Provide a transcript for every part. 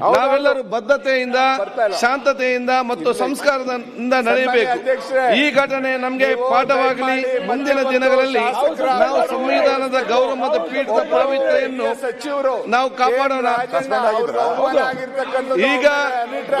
ನಾವೆಲ್ಲರೂ ಬದ್ಧತೆಯಿಂದ ಶಾಂತತೆಯಿಂದ ಮತ್ತು ಸಂಸ್ಕಾರದಿಂದ ನಡೆಯಬೇಕು. ಈ ಘಟನೆ ನಮಗೆ ಪಾಠವಾಗಲಿ. ಮುಂದಿನ ದಿನಗಳಲ್ಲಿ ನಾವು ಸಂವಿಧಾನದ ಗೌರವ ಮತ್ತು ಪೀಠದ ಪಾವಿತ್ರ್ಯವನ್ನು ಸಚಿವರು ನಾವು ಕಾಪಾಡೋಣ. ಈಗ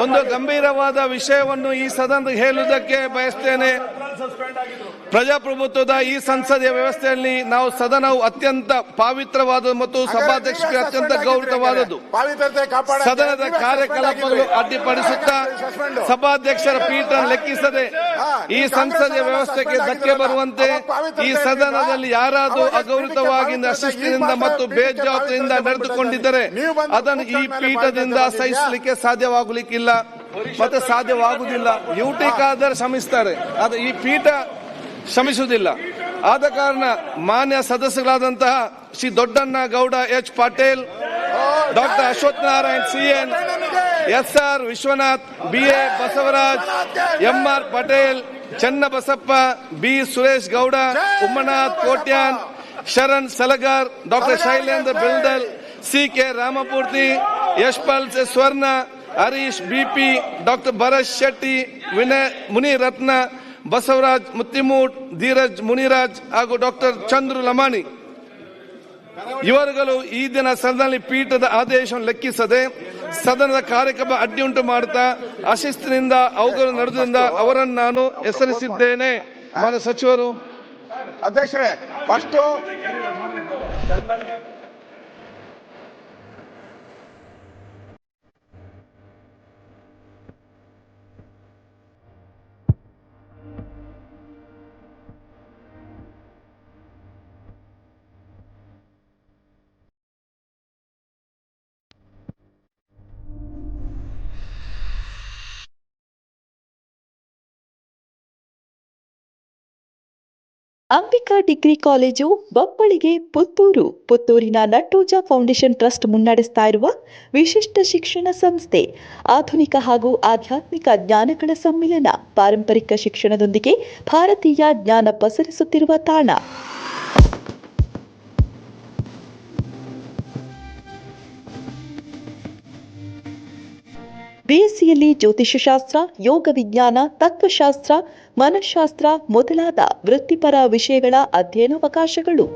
ಒಂದು ಗಂಭೀರವಾದ ವಿಷಯವನ್ನು ಈ ಸದನ ಹೇಳುವುದಕ್ಕೆ ಬಯಸ್ತೇನೆ. ಪ್ರಜಾಪ್ರಭುತ್ವದ ಈ ಸಂಸದೀಯ ವ್ಯವಸ್ಥೆಯಲ್ಲಿ ನಾವು ಸದನವು ಅತ್ಯಂತ ಪಾವಿತ್ರವಾದ ಮತ್ತು ಸಭಾಧ್ಯಕ್ಷರಿಗೆ ಅತ್ಯಂತ ಗೌರವವಾದದ್ದು. ಸದನದ ಕಾರ್ಯಕಲಾಪಗಳು ಅಡ್ಡಿಪಡಿಸುತ್ತಾ ಸಭಾಧ್ಯಕ್ಷರ ಪೀಠ ಲೆಕ್ಕಿಸದೆ ಈ ಸಂಸದೀಯ ವ್ಯವಸ್ಥೆಗೆ ಧಕ್ಕೆ ಬರುವಂತೆ ಈ ಸದನದಲ್ಲಿ ಯಾರಾದರೂ ಅಗೌರವವಾಗಿ ಅಶಿಸ್ತಿನಿಂದ ಮತ್ತು ಬೇಜವಾಬ್ದಾರಿಯಿಂದ ನಡೆದುಕೊಂಡಿದ್ದರೆ ಅದನ್ನು ಈ ಪೀಠದಿಂದ ಸಹಿಸಲಿಕ್ಕೆ ಸಾಧ್ಯವಾಗಲಿಕ್ಕಿಲ್ಲ. ಮತ್ತೆ ಸಾಧ್ಯವಾಗುವುದಿಲ್ಲ. ಯುಟಿ ಆದರೆ ಶ್ರಮಿಸ್ತಾರೆ ಅದು ಈ ಪೀಠ ಶ್ರಮಿಸುವುದಿಲ್ಲ ಆದ ಕಾರಣ ಮಾನ್ಯ ಸದಸ್ಯರಾದಂತಹ Shri Doddanna Gowda H Patel doctor Ashwath Narayan C N S R Vishwanath B A Basavaraj M R Patel Channabasappa B Suresh Gowda Ummanath Kotian Sharan Salgar doctor Shailendra Beldale C K Ramamurthy Yashpal Suvarna Harish, B P, doctor Bharath Shetty, Vinay, Munirathna, Basavaraj, Muttimut, Dheeraj, Muniraj ಹಾಗೂ doctor Chandru Lamani. ಇವರುಗಳು ಈ ದಿನ ಸದನದಲ್ಲಿ ಪೀಠದ ಆದೇಶವನ್ನು ಲೆಕ್ಕಿಸದೆ ಸದನದ ಕಾರ್ಯಕ್ರಮ ಅಡ್ಡಿಯುಂಟು ಮಾಡುತ್ತಾ ಅಶಿಸ್ತಿನಿಂದ ಅವುಗಳು ನಡೆದಿಂದ ಅವರನ್ನು ನಾನು ಹೆಸರಿಸಿದ್ದೇನೆ. ಸಚಿವರು. ಅಧ್ಯಕ್ಷರೇ, first Ambika degree college Bappalige Puttur. ಪುತ್ತೂರಿನ ನಟ್ಟೋಜ ಫೌಂಡೇಶನ್ ಟ್ರಸ್ಟ್ ಮುನ್ನಡೆಸ್ತಾ ಇರುವ ವಿಶಿಷ್ಟ ಶಿಕ್ಷಣ ಸಂಸ್ಥೆ, ಆಧುನಿಕ ಹಾಗೂ ಆಧ್ಯಾತ್ಮಿಕ ಜ್ಞಾನಗಳ ಸಮ್ಮಿಲನ ಪಾರಂಪರಿಕ ಶಿಕ್ಷಣದೊಂದಿಗೆ ಭಾರತೀಯ ಜ್ಞಾನ ಪಸರಿಸುತ್ತಿರುವ ತಾಣ. ಬಿಎಸ್ಸಿಯಲ್ಲಿ ಜ್ಯೋತಿಷ್ಯಶಾಸ್ತ್ರ, ಯೋಗ ವಿಜ್ಞಾನ, ತತ್ವಶಾಸ್ತ್ರ, ಮನಃಶಾಸ್ತ್ರ ಮೊದಲಾದ ವೃತ್ತಿಪರ ವಿಷಯಗಳ ಅಧ್ಯಯನಾವಕಾಶಗಳು.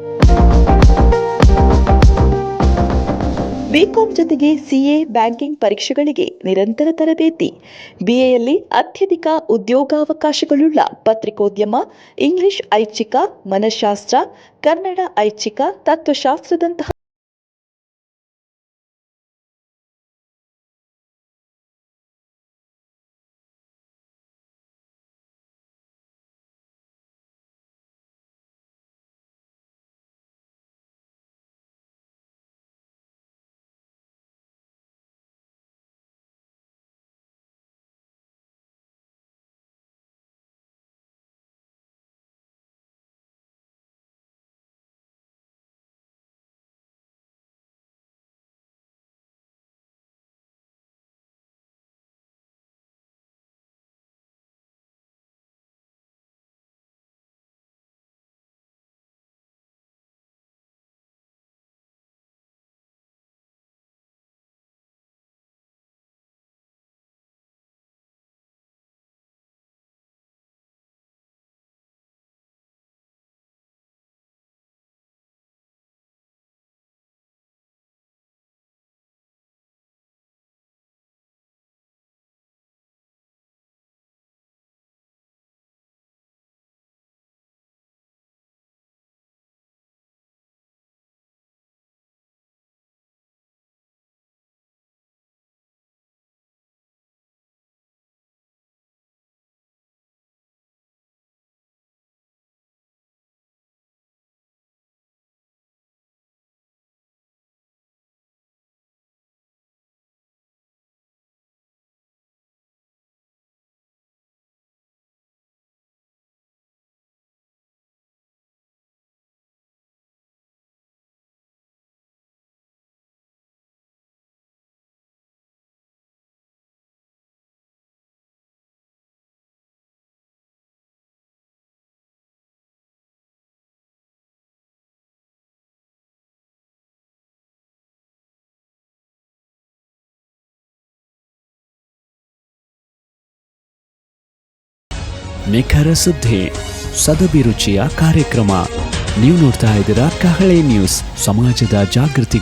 ಬಿಕಾಂ ಜೊತೆಗೆ ಸಿಎ ಬ್ಯಾಂಕಿಂಗ್ ಪರೀಕ್ಷೆಗಳಿಗೆ ನಿರಂತರ ತರಬೇತಿ. ಬಿಎಯಲ್ಲಿ ಅತ್ಯಧಿಕ ಉದ್ಯೋಗಾವಕಾಶಗಳುಳ್ಳ ಪತ್ರಿಕೋದ್ಯಮ, ಇಂಗ್ಲಿಷ್ ಐಚ್ಛಿಕ, ಮನಃಶಾಸ್ತ್ರ, ಕನ್ನಡ ಐಚ್ಛಿಕ, ತತ್ವಶಾಸ್ತ್ರದಂತಹ ನಿಖರ ಸುದ್ದಿ ಸದಭಿರುಚಿಯ ಕಾರ್ಯಕ್ರಮ. ನೀವು ನೋಡ್ತಾ ಇದ್ದೀರಾ ಕಹಳೆ ನ್ಯೂಸ್ ಸಮಾಜದ ಜಾಗೃತಿ